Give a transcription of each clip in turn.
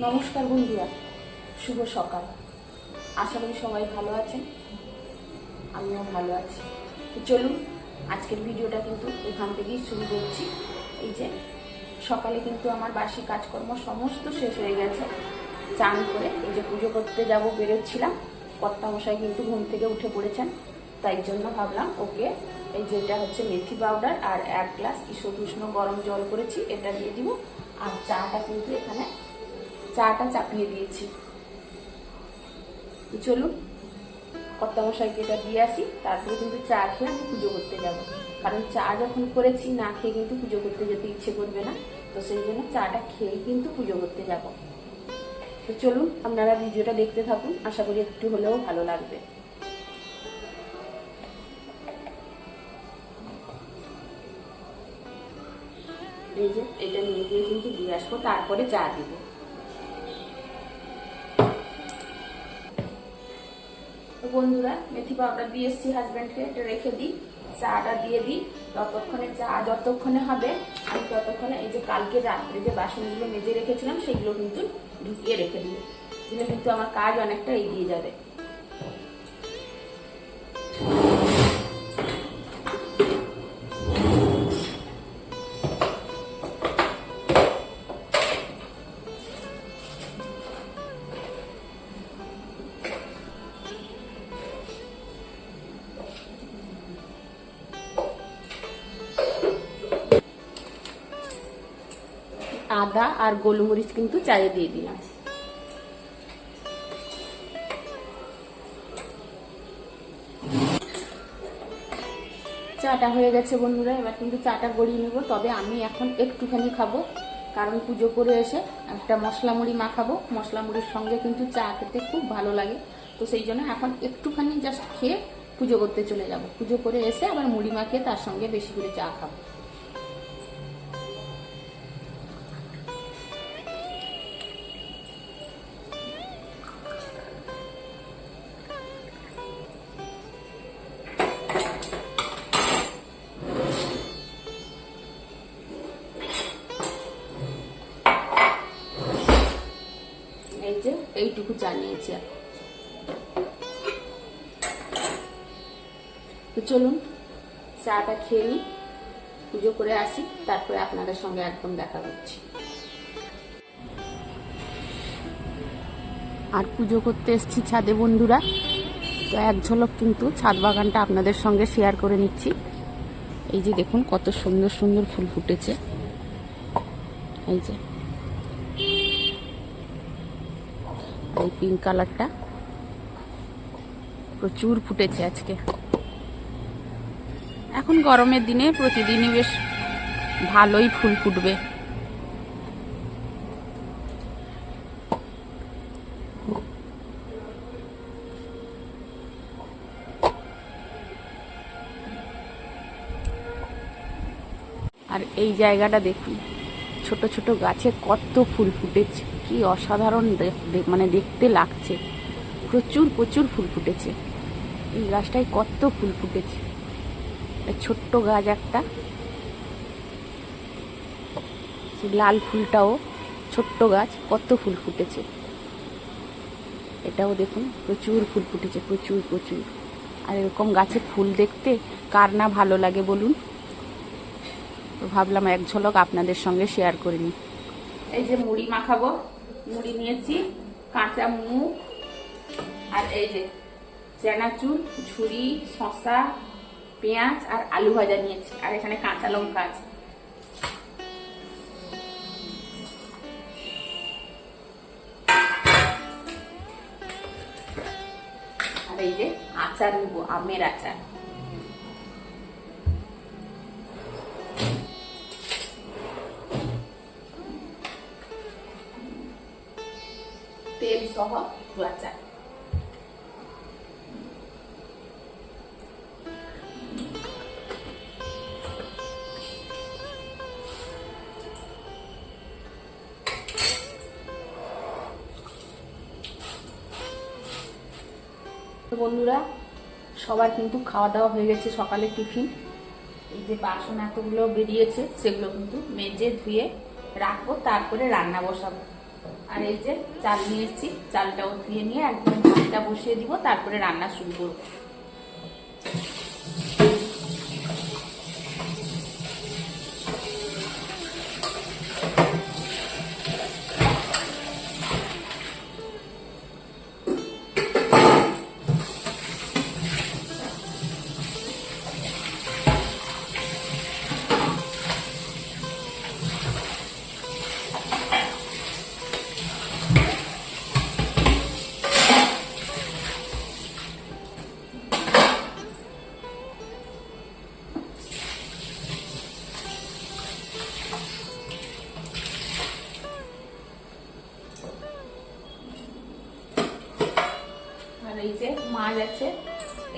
নমস্কার বন্ধুরা, শুভ সকাল। আশা করি সবাই ভালো আছেন, আমিও ভালো আছি। তো চলুন, আজকের ভিডিওটা কিন্তু এখান থেকেই শুরু করছি। এই যে, সকালে কিন্তু আমার বাসি কাজকর্ম সমস্ত শেষ হয়ে গেছে। চান করে এই যে পুজো করতে যাব, বেরোচ্ছিলাম। কর্তামশাই কিন্তু ঘুম থেকে উঠে পড়েছেন। তাই জন্য ভাবলাম, ওকে এই যেটা হচ্ছে মেথি পাউডার আর এক গ্লাস ঈষদ উষ্ণ গরম জল করেছি, এটা দিয়ে দিব। আর চাটা কিন্তু এখানে চাটা চাপিয়ে দিয়েছি। চলুন, কর্তামশাইকে এটা দিয়ে আসি, তারপরে কিন্তু চা খেয়ে আমি পুজো করতে যাব। কারণ চা যখন করেছি, না খেয়ে কিন্তু পুজো করতে যেতে ইচ্ছে করবে না। তো সেই জন্য চাটা খেয়েই কিন্তু পুজো করতে যাব। তো চলুন, আপনারা ভিডিওটা দেখতে থাকুন, আশা করি একটু হলেও ভালো লাগবে। এই যে, এটা নিয়ে গিয়ে কিন্তু দিয়ে আসব, তারপরে চা দিব। বন্ধুরা মেথি পাউডার দিয়ে এসছি হাজব্যান্ডকে এটা রেখে দিই। চাটা দিয়ে দিই। ততক্ষণে চা যতক্ষণে হবে, আমি ততক্ষণে এই যে কালকে রাত্রে যে বাসনগুলো মেজে রেখেছিলাম, সেগুলো কিন্তু ঢুকিয়ে রেখে দিই। দিলে কিন্তু আমার কাজ অনেকটা এগিয়ে যাবে। আদা আর গোলমরিচ কিন্তু চায়ে দিয়ে দিলাম। চাটা হয়ে গেছে বন্ধুরা, এবার কিন্তু চাটা গড়িয়ে নেব। তবে আমি এখন একটুখানি খাব, কারণ পুজো করে এসে একটা মশলা মুড়ি মাখাবো। মশলা মুড়ির সঙ্গে কিন্তু চা খেতে খুব ভালো লাগে। তো সেই জন্য এখন একটুখানি জাস্ট খেয়ে পুজো করতে চলে যাব। পুজো করে এসে আবার মুড়ি মাখিয়ে তার সঙ্গে বেশি করে চা খাব। এইটুকু চা নিয়েছি তো চলুন, চাটা খেয়ে নিই, পুজো করে আসি, তারপরে আপনাদের সঙ্গে একদম দেখা করছি। আর পুজো করতে এসছি ছাদে বন্ধুরা। তো এক ঝলক কিন্তু ছাদ বাগানটা আপনাদের সঙ্গে শেয়ার করে নিচ্ছি। এই যে দেখুন, কত সুন্দর সুন্দর ফুল ফুটেছে। এই যে। এই পিঙ্ক কালারটা প্রচুর ফুটেছে আজকে। এখন গরমের দিনে প্রতিদিনই বেশ ভালোই ফুল ফুটবে। আর এই জায়গাটা দেখুন, ছোট ছোট গাছে কত ফুল ফুটেছে। কি অসাধারণ মানে দেখতে লাগছে। প্রচুর প্রচুর ফুল ফুটেছে। এই গাছটায় কত ফুল ফুটেছে। ছোট্ট গাছ একটা। লাল ফুলটাও, ছোট্ট গাছ, কত ফুল ফুটেছে। এটাও দেখুন, প্রচুর ফুল ফুটেছে, প্রচুর প্রচুর। আর এরকম গাছে ফুল দেখতে কার না ভালো লাগে বলুন? তো ভাবলাম এক ঝলক আপনাদের সঙ্গে শেয়ার করে নিই। এই যে মুড়ি মাখাবো, মুড়ি নিয়েছি, কাঁচা মুগ, আর এই যে চানাচুর ঝুড়ি শসা, পেঁয়াজ আর আলু ভাজা নিয়েছি, আর এখানে কাঁচা লঙ্কা আছে। আর এই যে আচার নেব, আমের আচার। তো বন্ধুরা, সবার কিন্তু খাওয়া দাওয়া হয়ে গেছে সকালে টিফিন। এই যে বাসন এতগুলো বেরিয়েছে, সেগুলো কিন্তু মেজে ধুয়ে রাখব, তারপরে রান্না বসাবো। আর এই যে চাল নিয়ে এসেছি চালটাও ধুয়ে নিয়ে একদম ভাতটা বসিয়ে দিব, তারপরে রান্না শুরু করব।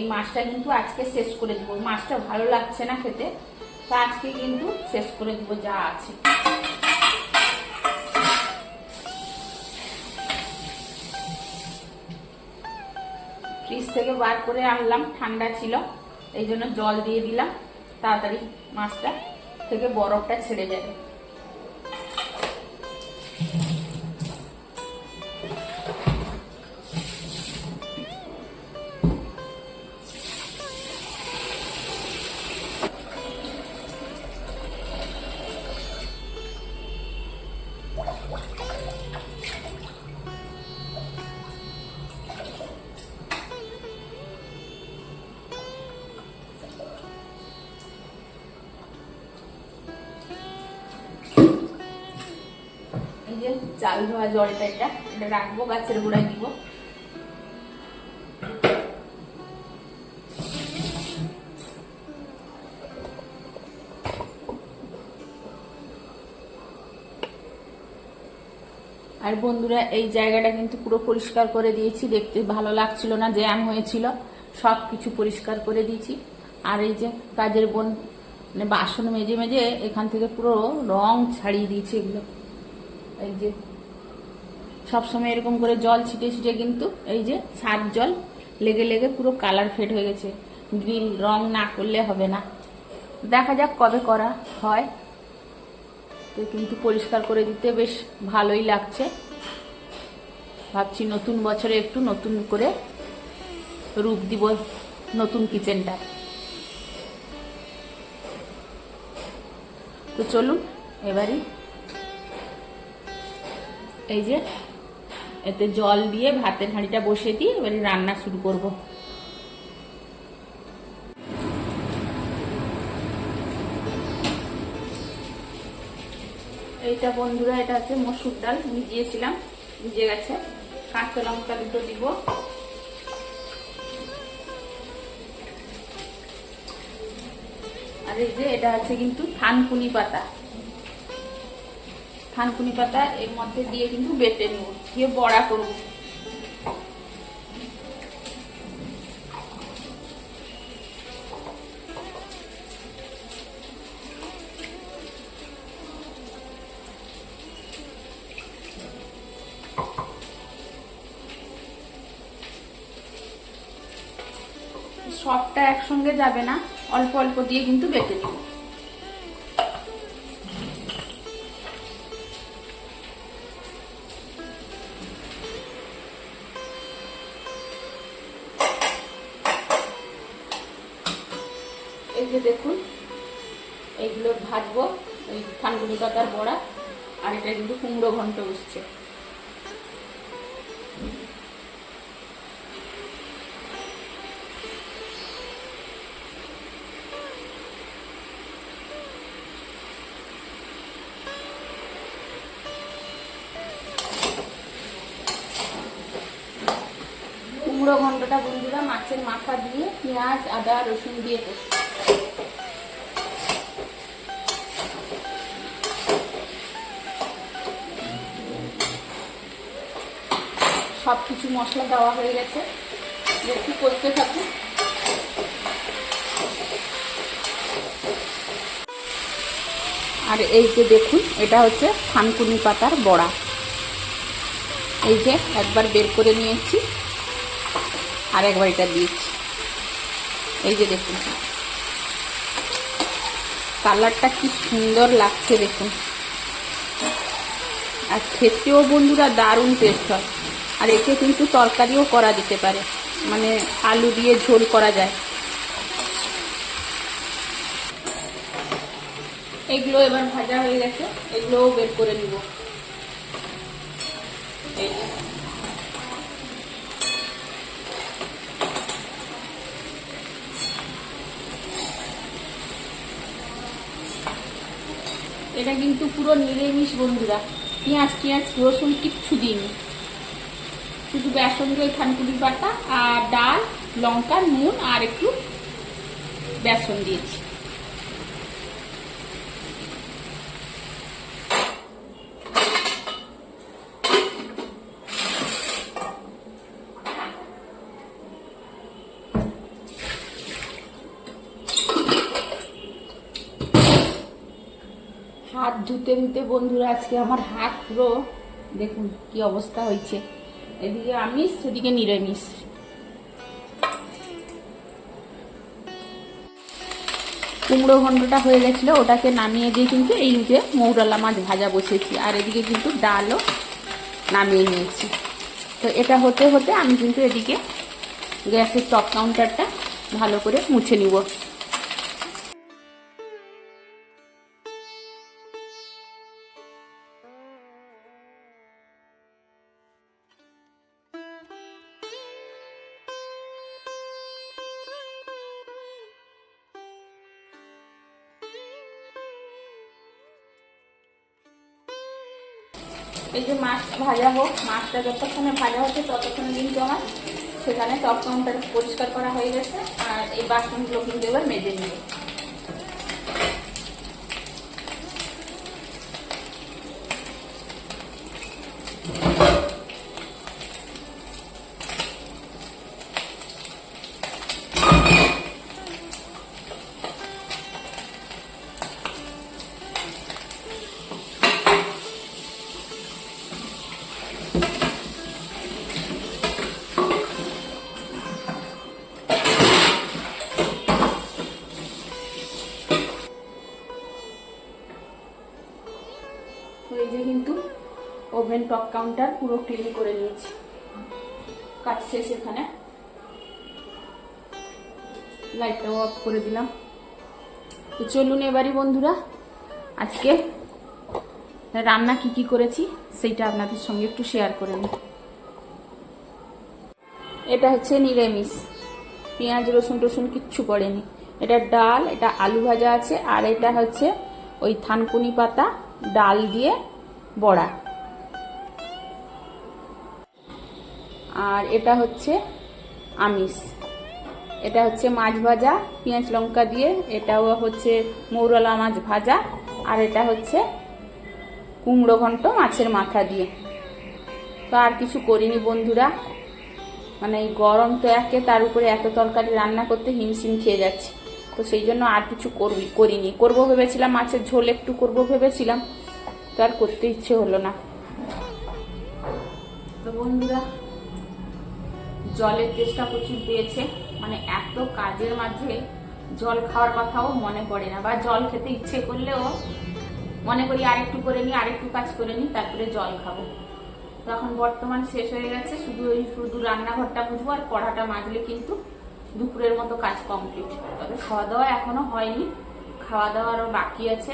এই মাছটা কিন্তু আজকে শেষ করে দিব। মাছটা ভালো লাগছে না খেতে, তা আজকে কিন্তু শেষ করে দিব যা আছে। ফ্রিজ থেকে বার করে আনলাম, ঠান্ডা ছিল, এই জন্য জল দিয়ে দিলাম। তাড়াতাড়ি মাছটা থেকে বরফটা ছেড়ে যাবে। এই যে চাল ধোয়া জলটা এটা এটা রাখব, গাছের গোড়ায় দিব। আর বন্ধুরা, এই জায়গাটা কিন্তু পুরো পরিষ্কার করে দিয়েছি, দেখতে ভালো লাগছিল না, জ্যাম হয়েছিল সব কিছু পরিষ্কার করে দিয়েছি। আর এই যে কাজের বোন মানে বাসন মেজে মেজে এখান থেকে পুরো রং ছাড়িয়ে দিয়েছি এগুলো। এই যে সবসময় এরকম করে জল ছিটে ছিটে কিন্তু এই যে সার জল লেগে লেগে পুরো কালার ফেড হয়ে গেছে। গ্রিন রং না করলে হবে না। দেখা যাক কবে করা হয়। তো কিন্তু পরিষ্কার করে দিতে বেশ ভালোই লাগছে। ভাবছি নতুন বছরে একটু নতুন করে রূপ দিব নতুন কিচেনটা। তো চলুন, এবারই এই যে, এতে জল দিয়ে ভাতের হাঁড়িটা বসিয়ে দিয়ে এবারে রান্না শুরু করব। এইটা বন্ধুরা, এটা হচ্ছে মসুর ডাল, ভিজিয়েছিলাম, ভিজে গেছে। কাঁচা লঙ্কা দুটো দিব। আর এই যে, এটা আছে কিন্তু থানকুনি পাতা। থানকুনি পাতা এর মধ্যে দিয়ে কিন্তু বেটে নেব, দিয়ে বড়া করব। সবটা একসঙ্গে যাবে না, অল্প অল্প দিয়ে কিন্তু বেটে নেব। দেখুন এইগুলো ভাজবো ওই থানগুনি পাতার বড়া, আর এটা কিন্তু কুমড়ো ঘন্ট উঠছে কুমড়ো ঘন্টটা বন্ধুরা মাছের মাথা দিয়ে পেঁয়াজ, আদা, রসুন দিয়ে করছি। সব কিছু মশলা দেওয়া হয়ে গেছে। একটু করতে থাকুন। আর এই যে দেখুন, এটা হচ্ছে থানকুনি পাতার বড়া। এই যে একবার বের করে নিয়েছি, আর একবার এটা দিয়েছি। এই যে দেখুন। কালারটা কি সুন্দর লাগছে দেখুন। আর খেতেও বন্ধুরা দারুণ টেস্ট হয়। আর একে কিন্তু তরকারিও করা যেতে পারে। মানে আলু দিয়ে ঝোল করা যায়। এগুলো এবার ভাজা হয়ে গেছে। এগুলোও বের করে নিব। এটা কিন্তু পুরো নিরামিষ বন্ধুরা। পেঁয়াজ টিয়াজ রসুন কিচ্ছু দিইনি। শুধু বেসন দিয়ে ওই থানকুড়ির বাটা আর ডাল, লঙ্কা, নুন আর একটু বেসন দিয়েছি। হাত ধুতে ধুতে বন্ধুরা, আজকে আমার হাত পুরো, দেখুন কি অবস্থা হয়েছে। এদিকে আমিষ সেদিকে নিরামিষ। কুমড়ো ঘন্টটা হয়ে গেছিল, ওটাকে নামিয়ে দিয়ে কিন্তু এই যে মৌরালা মাছ ভাজা বসেছি। আর এদিকে কিন্তু ডালও নামিয়ে নিয়েছি। তো এটা হতে হতে আমি কিন্তু এদিকে গ্যাসের টপ কাউন্টারটা ভালো করে মুছে নিব। এই যে মাছ ভাজা হোক, মাছটা যতক্ষণে ভাজা হচ্ছে ততক্ষণে কিন্তু আমার সেখানে টপ পরিষ্কার করা হয়ে গেছে, আর এই বাসনগুলো কিন্তু এবার মেজে নিয়ে টপ কাউন্টার পুরো ক্লিন করে নিয়েছি। কাজ শেষ এখানে। লাইটটাও অফ করে দিলাম। তো চলুন এবারই বন্ধুরা, আজকে রান্না কি কি করেছি সেইটা আপনাদের সঙ্গে একটু শেয়ার করে নিই। এটা হচ্ছে নিরামিষ। পেঁয়াজ, রসুন, টসুন কিচ্ছু পড়েনি। এটা ডাল, এটা আলু ভাজা আছে, আর এটা হচ্ছে ওই থানকুনি পাতা, ডাল দিয়ে বড়া। আর এটা হচ্ছে আমিষ। এটা হচ্ছে মাছ ভাজা, পেঁয়াজ লঙ্কা দিয়ে। এটাও হচ্ছে মৌরলা মাছ ভাজা আর এটা হচ্ছে কুমড়ো ঘন্ট মাছের মাথা দিয়ে। তো আর কিছু করিনি বন্ধুরা। মানে এই গরম তো একে, তার উপরে এত তরকারি রান্না করতে হিমশিম খেয়ে যাচ্ছে। তো সেই জন্য আর কিছু করবি, করিনি। করব ভেবেছিলাম, মাছের ঝোল একটু করব ভেবেছিলাম। তো আর করতে ইচ্ছে হলো না। তো বন্ধুরা জলের তেষ্টা প্রচুর পেয়েছে। মানে এত কাজের মাঝে জল খাওয়ার কথাও মনে পড়ে না। বা জল খেতে ইচ্ছে করলেও মনে করি আরেকটু করে নিই, আরেকটু কাজ করে নিই, তারপরে জল খাব। তখন বর্তমান শেষ হয়ে গেছে, শুধু ওই শুধু রান্নাঘরটা বুঝব আর কড়াটা মাজলে কিন্তু দুপুরের মতো কাজ কমপ্লিট তবে খাওয়া দাওয়া এখনও হয়নি খাওয়া দাওয়া আরও বাকি আছে।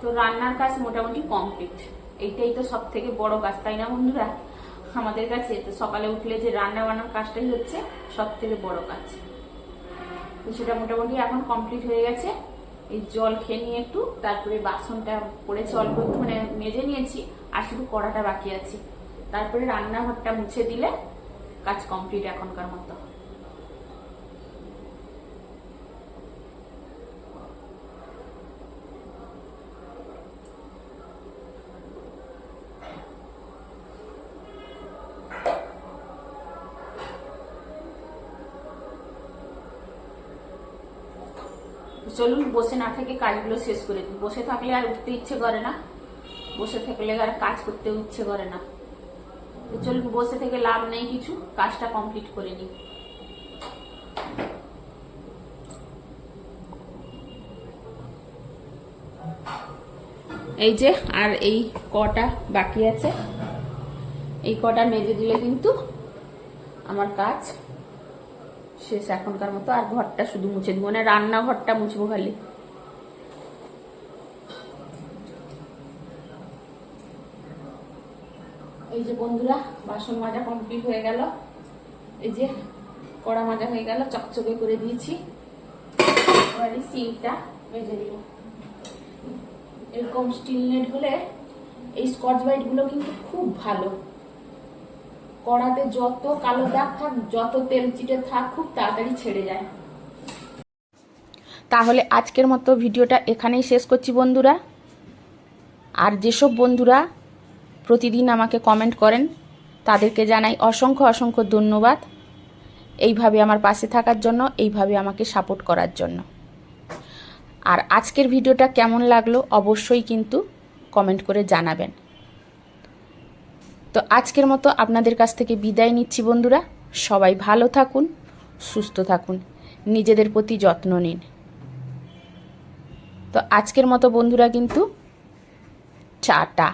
তো রান্নার কাজ মোটামুটি কমপ্লিট এইটাই তো সব থেকে বড় কাজ, তাই না বন্ধুরা? আমাদের কাছে তো সকালে উঠলে যে রান্না বান্নার কাজটাই হচ্ছে সব থেকে বড় কাজ। তো সেটা মোটামুটি এখন কমপ্লিট হয়ে গেছে। এই জল খেয়ে নিয়ে একটু, তারপরে বাসনটা পড়েছে, অল্প মানে মেজে নিয়েছি, আর শুধু কড়াটা বাকি আছে। তারপরে রান্নাঘরটা মুছে দিলে কাজ কমপ্লিট এখনকার মতো। চলুন, বসে না থেকে কাজগুলো শেষ করে দিই। বসে থাকলে আর উঠতে ইচ্ছে করে না। বসে থাকলে আর কাজ করতে ইচ্ছে করে না। চলুন, বসে থেকে লাভ নেই কিছু, কাজটা কমপ্লিট করে নিই। এই যে, আর এই কটা বাকি আছে। এই কটা মেজে দিলে কিন্তু আমার কাজ শেষ এখনকার মতো আর ঘরটা শুধু মুছে দিব মানে রান্নাঘরটা মুছবো খালি। এই যে বন্ধুরা, বাসন মাজা কমপ্লিট হয়ে গেল। এই যে কড়া মাজা হয়ে গেল, চকচকে করে দিয়েছি। এবার দিব এরকম স্টিল নেট হলে এই স্কচ ব্রাইটগুলো কিন্তু খুব ভালো। কড়াতে যত কালো দাগ থাক, যত তেল চিটে থাক, খুব তাড়াতাড়ি ছেড়ে যায়। তাহলে আজকের মতো ভিডিওটা এখানেই শেষ করছি বন্ধুরা। আর যেসব বন্ধুরা প্রতিদিন আমাকে কমেন্ট করেন, তাদেরকে জানাই অসংখ্য অসংখ্য ধন্যবাদ। এইভাবে আমার পাশে থাকার জন্য, এইভাবে আমাকে সাপোর্ট করার জন্য। আর আজকের ভিডিওটা কেমন লাগল অবশ্যই কিন্তু কমেন্ট করে জানাবেন। তো আজকের মতো আপনাদের কাছ থেকে বিদায় নিচ্ছি বন্ধুরা। সবাই ভালো থাকুন, সুস্থ থাকুন, নিজেদের প্রতি যত্ন নিন। তো আজকের মতো বন্ধুরা কিন্তু চাটা